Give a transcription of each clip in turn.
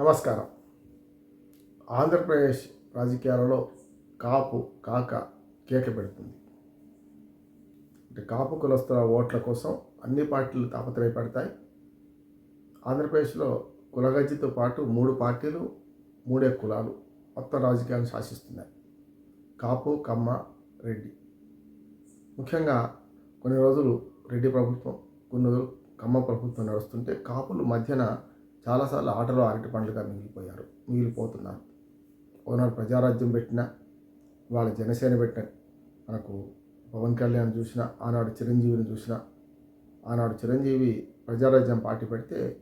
నమస్కారం. ఆంధ్రప్రదేశ్ రాజకీయాలలో కాపు కాక కేక పెడుతుంది. అంటే కాపు కులస్తుల ఓట్ల కోసం అన్ని పార్టీలు తాపత్రయపడతాయి. ఆంధ్రప్రదేశ్లో కులగజ్జితో పాటు మూడు పార్టీలు మూడే కులాలు మొత్తం రాజకీయాలను శాసిస్తున్నాయి. కాపు కమ్మ రెడ్డి. ముఖ్యంగా కొన్ని రోజులు రెడ్డి ప్రభుత్వం కొన్ని రోజులు కమ్మ ప్రభుత్వం నడుస్తుంటే కాపులు మధ్యన చాలాసార్లు ఆటలో అరటి పండ్లుగా మిగిలిపోయారు మిగిలిపోతున్నారు. ఓనాడు ప్రజారాజ్యం పెట్టిన వాళ్ళ జనసేన పెట్టిన మనకు పవన్ కళ్యాణ్ చూసిన ఆనాడు చిరంజీవిని చూసిన ఆనాడు చిరంజీవి ప్రజారాజ్యం పార్టీ పెడితే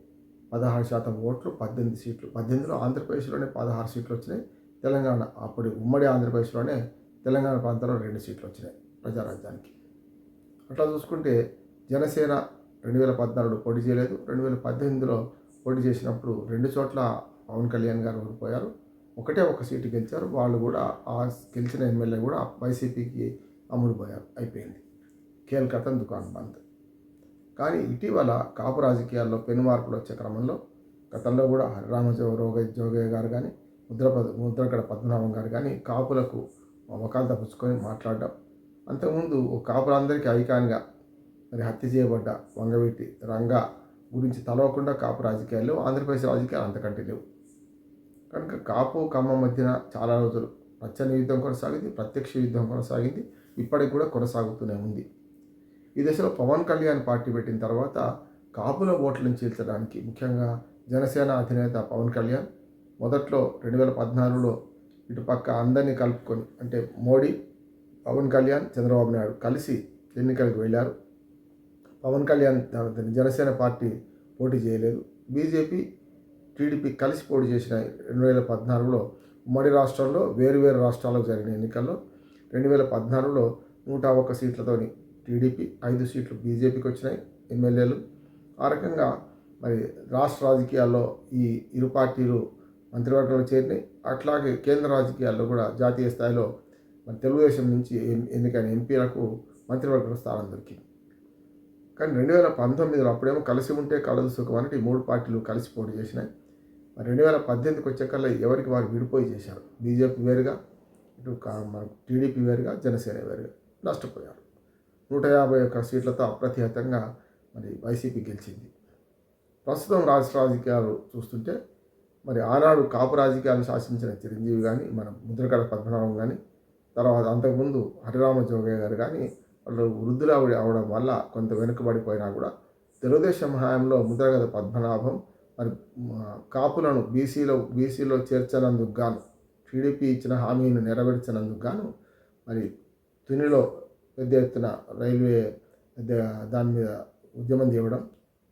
పదహారు శాతం ఓట్లు పద్దెనిమిది సీట్లు. పద్దెనిమిదిలో ఆంధ్రప్రదేశ్లోనే పదహారు సీట్లు వచ్చినాయి. తెలంగాణ అప్పుడు ఉమ్మడి ఆంధ్రప్రదేశ్లోనే తెలంగాణ ప్రాంతంలో రెండు సీట్లు వచ్చినాయి ప్రజారాజ్యానికి. అట్లా చూసుకుంటే జనసేన రెండు వేల పద్నాలుగులో పోటీ చేయలేదు. రెండు వేల పద్దెనిమిదిలో పోటీ చేసినప్పుడు రెండు చోట్ల పవన్ కళ్యాణ్ గారు ఓడిపోయారు. ఒకటే ఒక సీటు గెలిచారు. వాళ్ళు కూడా ఆ గెలిచిన ఎమ్మెల్యే కూడా వైసీపీకి అమ్ముడుపోయారు. అయిపోయింది. కేల్కతన్ దుకాణం బంద్. కానీ ఇటీవల కాపు రాజకీయాల్లో పెను మార్పులు వచ్చే క్రమంలో గతంలో కూడా హరిరామజో రోగ జోగయ్య గారు కానీ ముద్ర ముద్రగడ పద్మనాభం గారు కానీ కాపులకు మొఖాలు తప్పించుకొని మాట్లాడడం. అంతకుముందు కాపులందరికీ ఐకాన్గా మరి హత్య చేయబడ్డ వంగవీటి రంగా గురించి తలవకుండా కాపు రాజకీయాలు ఆంధ్రప్రదేశ్ రాజకీయాలు అంతకంటే లేవు. కనుక కాపు కమ్మ మధ్యన చాలా రోజులు పచ్చని యుద్ధం కొనసాగింది ప్రత్యక్ష యుద్ధం కొనసాగింది ఇప్పటికి కూడా కొనసాగుతూనే ఉంది. ఈ దశలో పవన్ కళ్యాణ్ పార్టీ పెట్టిన తర్వాత కాపుల ఓట్లను చీల్చడానికి ముఖ్యంగా జనసేన అధినేత పవన్ కళ్యాణ్ మొదట్లో రెండు వేల పద్నాలుగులో ఇటుపక్క అందరినీ కలుపుకొని అంటే మోడీ పవన్ కళ్యాణ్ చంద్రబాబు నాయుడు కలిసి ఎన్నికలకు వెళ్ళారు. పవన్ కళ్యాణ్ జనసేన పార్టీ పోటీ చేయలేదు. బీజేపీ టీడీపీ కలిసి పోటీ చేసిన రెండు వేల పద్నాలుగులో ఉమ్మడి రాష్ట్రాల్లో వేరు వేరు రాష్ట్రాలకు జరిగిన ఎన్నికల్లో రెండు వేల పద్నాలుగులో నూట ఒక్క సీట్లతోని టీడీపీ ఐదు సీట్లు బీజేపీకి వచ్చినాయి ఎమ్మెల్యేలు. ఆ రకంగా మరి రాష్ట్ర రాజకీయాల్లో ఈ ఇరు పార్టీలు మంత్రివర్గంలో చేరినాయి. అట్లాగే కేంద్ర రాజకీయాల్లో కూడా జాతీయ స్థాయిలో మరి తెలుగుదేశం నుంచి ఎన్నికైన ఎంపీలకు మంత్రివర్గంలో స్థానం దొరికింది. కానీ రెండు వేల పంతొమ్మిదిలో అప్పుడేమో కలిసి ఉంటే కలదు సుఖం అంటే ఈ మూడు పార్టీలు కలిసి పోటీ చేసినాయి. మరి రెండు వేల పద్దెనిమిదికి వచ్చేకల్లా ఎవరికి వారు విడిపోయి చేశారు? బీజేపీ వేరుగా ఇటు కా- టీడీపీ వేరుగా జనసేన వేరుగా నష్టపోయారు. నూట యాభై ఒక్క సీట్లతో అప్రతిహతంగా మరి వైసీపీ గెలిచింది. ప్రస్తుతం రాష్ట్ర రాజకీయాలు చూస్తుంటే మరి ఆనాడు కాపు రాజకీయాలు శాసించిన చిరంజీవి కానీ మన ముద్రగడ పద్మనాభం కానీ తర్వాత అంతకుముందు హరిరామ జోగయ్య గారు కానీ వాళ్ళు వృద్ధులు అవడం వల్ల కొంత వెనుకబడిపోయినా కూడా తెలుగుదేశం హయాంలో ముద్రగడ పద్మనాభం మరి కాపులను బీసీలో బీసీలో చేర్చనందుకు గాను టీడీపీ ఇచ్చిన హామీని నెరవేర్చినందుకు గాను మరి తునిలో పెద్ద ఎత్తున రైల్వే దాని మీద ఉద్యమం చేయడం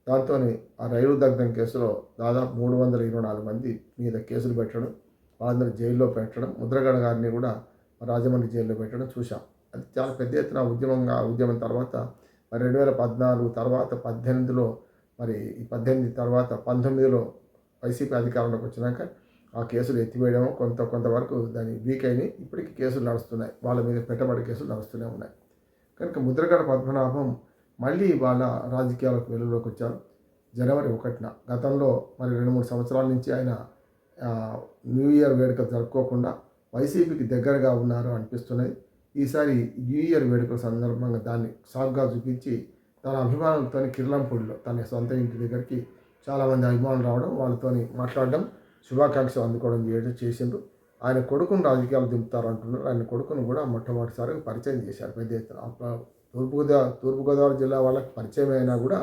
దాంతో ఆ రైలు దగ్ధం కేసులో దాదాపు మూడు వందల ఇరవై నాలుగు మంది మీద కేసులు పెట్టడం వాళ్ళందరూ జైల్లో పెట్టడం ముద్రగడ గారిని కూడా రాజమండ్రి జైల్లో పెట్టడం చూశాం. అది చాలా పెద్ద ఎత్తున ఉద్యమంగా ఉద్యమం తర్వాత మరి రెండు వేల పద్నాలుగు తర్వాత పద్దెనిమిదిలో మరి ఈ పద్దెనిమిది తర్వాత పంతొమ్మిదిలో వైసీపీ అధికారంలోకి వచ్చినాక ఆ కేసులు ఎత్తివేయడం కొంత కొంతవరకు దాని వీక్ అయినాయి. ఇప్పటికీ కేసులు నడుస్తున్నాయి. వాళ్ళ మీద పెట్టబడి కేసులు నడుస్తూనే ఉన్నాయి. కనుక ముద్రగడ పద్మనాభం మళ్ళీ వాళ్ళ రాజకీయాలకు వెలుగులోకి వచ్చారు. జనవరి ఒకటిన గతంలో మరి రెండు మూడు సంవత్సరాల నుంచి ఆయన న్యూ ఇయర్ వేడుక జరుపుకోకుండా వైసీపీకి దగ్గరగా ఉన్నారు అనిపిస్తున్నది ఈసారి న్యూ ఇయర్ వేడుకల సందర్భంగా దాన్ని సాగ్గా చూపించి తన అభిమానులతో కిర్లంపూడిలో తన సొంత ఇంటి దగ్గరికి చాలామంది అభిమానులు రావడం వాళ్ళతోని మాట్లాడడం శుభాకాంక్షలు అందుకోవడం చేయడం చేసిండ్రు. ఆయన కొడుకును రాజకీయాలు దింపుతారు అంటున్నారు. ఆయన కొడుకును కూడా మొట్టమొదటిసారిగా పరిచయం చేశారు. పెద్ద ఎత్తున తూర్పుగోదావరి తూర్పుగోదావరి జిల్లా వాళ్ళకి పరిచయం అయినా కూడా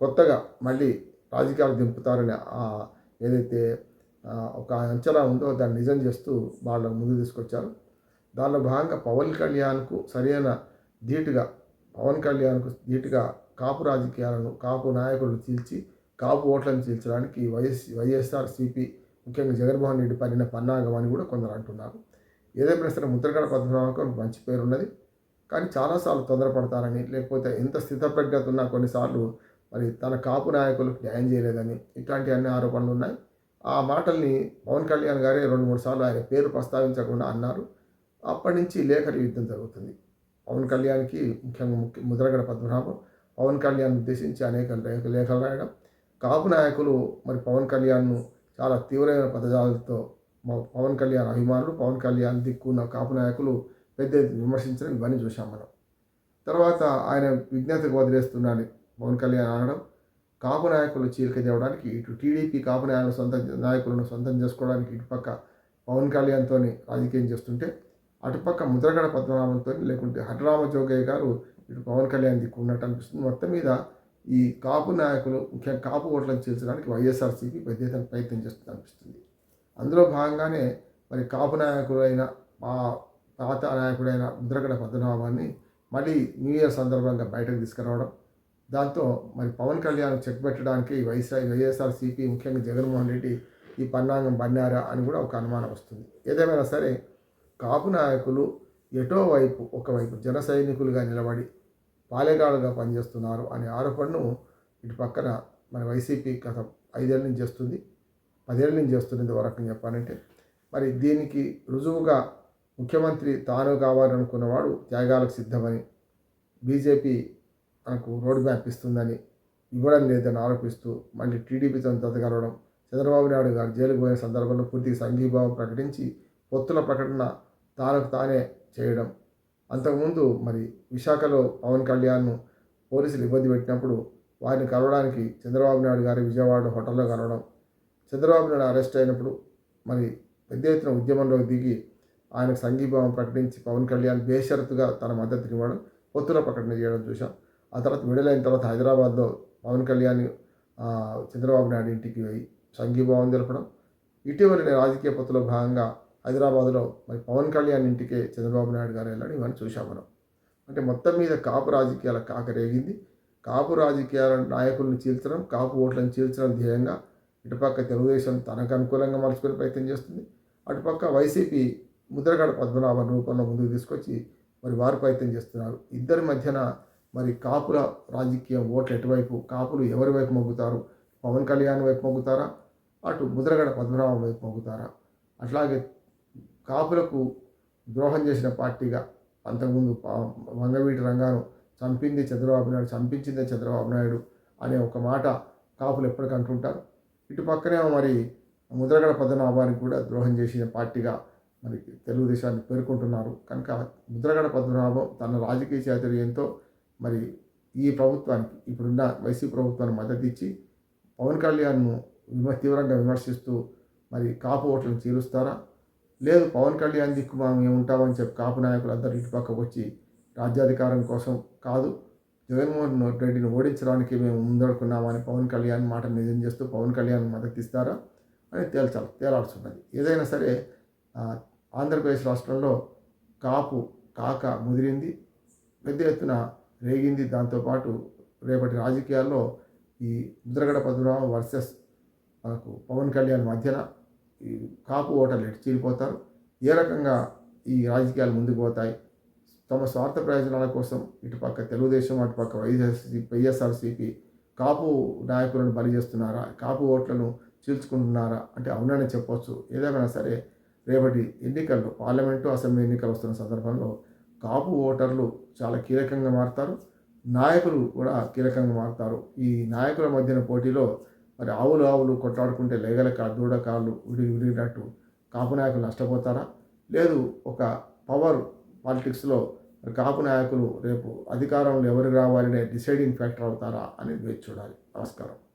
కొత్తగా మళ్ళీ రాజకీయాలు దింపుతారని ఆ ఏదైతే ఒక అంచనా ఉందో దాన్ని నిజం చేస్తూ వాళ్ళ ముందు తీసుకొచ్చారు. దానిలో భాగంగా పవన్ కళ్యాణ్కు సరైన ధీటుగా పవన్ కళ్యాణ్కు ధీటుగా కాపు రాజకీయాలను కాపు నాయకులను చీల్చి కాపు ఓట్లను చీల్చడానికి వైఎస్ వైఎస్ఆర్ సిపి ముఖ్యంగా జగన్మోహన్ రెడ్డి పడిన పన్నాగం అని కూడా కొందరు అంటున్నారు. ఏదైనా సరే ముద్రగడ పద్మనాభకు మంచి పేరు ఉన్నది కానీ చాలాసార్లు తొందరపడతారని లేకపోతే ఎంత స్థితప్రజ్ఞత ఉన్నా కొన్నిసార్లు మరి తన కాపు నాయకులకు న్యాయం చేయలేదని ఇట్లాంటి అన్ని ఆరోపణలు ఉన్నాయి ఆ మాటల్ని పవన్ కళ్యాణ్ గారే రెండు మూడు సార్లు ఆయన పేరు ప్రస్తావించకుండా అన్నారు. అప్పటి నుంచి లేఖరి యుద్ధం జరుగుతుంది. పవన్ కళ్యాణ్కి ముఖ్యంగా ముఖ్య ముద్రగడ పద్మనాభం. పవన్ కళ్యాణ్ ఉద్దేశించి అనేక లేఖ లేఖలు రాయడం. కాపు నాయకులు మరి పవన్ కళ్యాణ్ను చాలా తీవ్రమైన పదజాలతో మా పవన్ కళ్యాణ్ అభిమానులు పవన్ కళ్యాణ్ దిక్కున్న కాపు నాయకులు పెద్ద ఎత్తున విమర్శించడం ఇవన్నీ చూసాం మనం. తర్వాత ఆయన విజ్ఞతకు వదిలేస్తున్నాను పవన్ కళ్యాణ్ అనడం. కాపు నాయకులు చీలిక తేవడానికి ఇటు టీడీపీ కాపు నాయకులు సొంత నాయకులను సొంతం చేసుకోవడానికి ఇటుపక్క పవన్ కళ్యాణ్తో రాజకీయం చేస్తుంటే అటుపక్క ముద్రగడ పద్మనాభంతో లేకుంటే హఠరామ జోగయ్య గారు ఇటు పవన్ కళ్యాణ్ దిక్కు ఉన్నట్టు అనిపిస్తుంది. మొత్తం మీద ఈ కాపు నాయకులు ముఖ్యంగా కాపు ఓట్లను చేర్చడానికి వైఎస్ఆర్సీపీ పెద్ద ఎత్తున ప్రయత్నం చేస్తుంది అనిపిస్తుంది. అందులో భాగంగానే మరి కాపు నాయకుడైన మా పాత నాయకుడైన ముద్రగడ పద్మనాభాన్ని మళ్ళీ న్యూ ఇయర్ సందర్భంగా బయటకు తీసుకురావడం దాంతో మరి పవన్ కళ్యాణ్ చెక్ పెట్టడానికి వైఎస్ఆర్ వైఎస్ఆర్సీపీ ముఖ్యంగా జగన్మోహన్ రెడ్డి ఈ పన్నాంగం బన్నారా అని కూడా ఒక అనుమానం వస్తుంది. ఏదేమైనా సరే కాపు నాయకులు ఎటో వైపు ఒకవైపు జన సైనికులుగా నిలబడి పాలెగాడుగా పనిచేస్తున్నారు అనే ఆరోపణను ఇటు పక్కన మన వైసీపీ గత ఐదేళ్ళ నుంచి చేస్తుంది పదేళ్ళ నుంచి చేస్తున్నది వరకు చెప్పాలంటే. మరి దీనికి రుజువుగా ముఖ్యమంత్రి తాను కావాలనుకున్నవాడు త్యాగాలకు సిద్ధమని బీజేపీ మనకు రోడ్ మ్యాప్ ఇస్తుందని ఇవ్వడం లేదని ఆరోపిస్తూ మళ్ళీ టీడీపీతో జతగలవడం చంద్రబాబు నాయుడు గారు జైలుకు పోయిన సందర్భంలో పూర్తి సంఘీభావం ప్రకటించి పొత్తుల ప్రకటన తానకు తానే చేయడం. అంతకుముందు మరి విశాఖలో పవన్ కళ్యాణ్ను పోలీసులు ఇబ్బంది పెట్టినప్పుడు వారిని కలవడానికి చంద్రబాబు నాయుడు గారి విజయవాడ హోటల్లో కలవడం. చంద్రబాబు నాయుడు అరెస్ట్ అయినప్పుడు మరి పెద్ద ఎత్తున ఉద్యమంలోకి దిగి ఆయనకు సంఘీభావం ప్రకటించి పవన్ కళ్యాణ్ బేషరతుగా తన మద్దతు ఇవ్వడం పొత్తుల ప్రకటన చేయడం చూసాం ఆ తర్వాత విడుదలైన తర్వాత హైదరాబాద్లో పవన్ కళ్యాణ్ చంద్రబాబు నాయుడు ఇంటికి పోయి సంఘీభావం తెలపడం. ఇటీవల రాజకీయ పొత్తులో భాగంగా హైదరాబాద్లో మరి పవన్ కళ్యాణ్ ఇంటికే చంద్రబాబు నాయుడు గారు వెళ్ళాడు ఇవన్నీ చూసాం మనం అంటే మొత్తం మీద కాపు రాజకీయాల కాకరేగింది కాపు రాజకీయాల నాయకులను చీల్చడం కాపు ఓట్లను చీల్చడం ధ్యేయంగా ఇటుపక్క తెలుగుదేశం తనకు అనుకూలంగా మలుచుకునే ప్రయత్నం చేస్తుంది. అటుపక్క వైసీపీ ముద్రగడ పద్మనాభం రూపంలో ముందుకు తీసుకొచ్చి మరి వారు ప్రయత్నం చేస్తున్నారు. ఇద్దరి మధ్యన మరి కాపుల రాజకీయం ఓట్లు ఎటువైపు కాపులు ఎవరి వైపు మొగ్గుతారు పవన్ కళ్యాణ్ వైపు మొగ్గుతారా అటు ముద్రగడ పద్మనాభం వైపు మొగ్గుతారా అట్లాగే కాపులకు ద్రోహం చేసిన పార్టీగా అంతకుముందు వంగవీటి రంగాను చంపింది చంద్రబాబు నాయుడు చంపించిందే చంద్రబాబు నాయుడు అనే ఒక మాట కాపులు ఎప్పటికీ అంటుంటారు. ఇటు పక్కనే మరి ముద్రగడ పద్మనాభానికి కూడా ద్రోహం చేసిన పార్టీగా మరి తెలుగుదేశాన్ని పేర్కొంటున్నారు. కనుక ముద్రగడ పద్మనాభం తన రాజకీయ చాతుర్యంతో మరి ఈ ప్రభుత్వానికి ఇప్పుడున్న వైసీపీ ప్రభుత్వానికి మద్దతు ఇచ్చి పవన్ కళ్యాణ్ను విమ తీవ్రంగా విమర్శిస్తూ మరి కాపు ఓట్లను చీరుస్తారా? లేదు పవన్ కళ్యాణ్ దిక్కు మేము ఉంటామని చెప్పి కాపు నాయకులు అందరూ ఇటు పక్కకు వచ్చి రాజ్యాధికారం కోసం కాదు జగన్మోహన్ రెడ్డిని ఓడించడానికి మేము ముందడుకున్నామని పవన్ కళ్యాణ్ మాట నిజం చేస్తూ పవన్ కళ్యాణ్ మద్దతు ఇస్తారా అని తేల్చాలి తేలాల్సి ఏదైనా సరే ఆంధ్రప్రదేశ్ రాష్ట్రంలో కాపు కాక ముదిరింది పెద్ద ఎత్తున రేగింది. దాంతోపాటు రేపటి రాజకీయాల్లో ఈ ముద్రగడ పద్మనాభం వర్సెస్ మనకు పవన్ కళ్యాణ్ మధ్యన ఈ కాపు ఓటర్లు ఎటు చీలిపోతారు ఏ రకంగా ఈ రాజకీయాలు ముందుకు పోతాయి? తమ స్వార్థ ప్రయోజనాల కోసం ఇటుపక్క తెలుగుదేశం అటుపక్క వైఎస్ఆర్సీ వైఎస్ఆర్సీపీ కాపు నాయకులను బలి చేస్తున్నారా? కాపు ఓట్లను చీల్చుకుంటున్నారా? అంటే అవునని చెప్పొచ్చు. ఏదేమైనా సరే రేపటి ఎన్నికల్లో పార్లమెంటు అసెంబ్లీ ఎన్నికలు వస్తున్న సందర్భంలో కాపు ఓటర్లు చాలా కీలకంగా మారుతారు. నాయకులు కూడా కీలకంగా మారుతారు. ఈ నాయకుల మధ్యన పోటీలో మరి ఆవులు ఆవులు కొట్లాడుకుంటే లేగల దూడ కాళ్ళు విడిగి విడిగినట్టు కాపు నాయకులు నష్టపోతారా? లేదు ఒక పవర్ పాలిటిక్స్లో కాపు నాయకులు రేపు అధికారంలో ఎవరు రావాలనే డిసైడింగ్ ఫ్యాక్టర్ అవుతారా అనేది వేచి చూడాలి. నమస్కారం.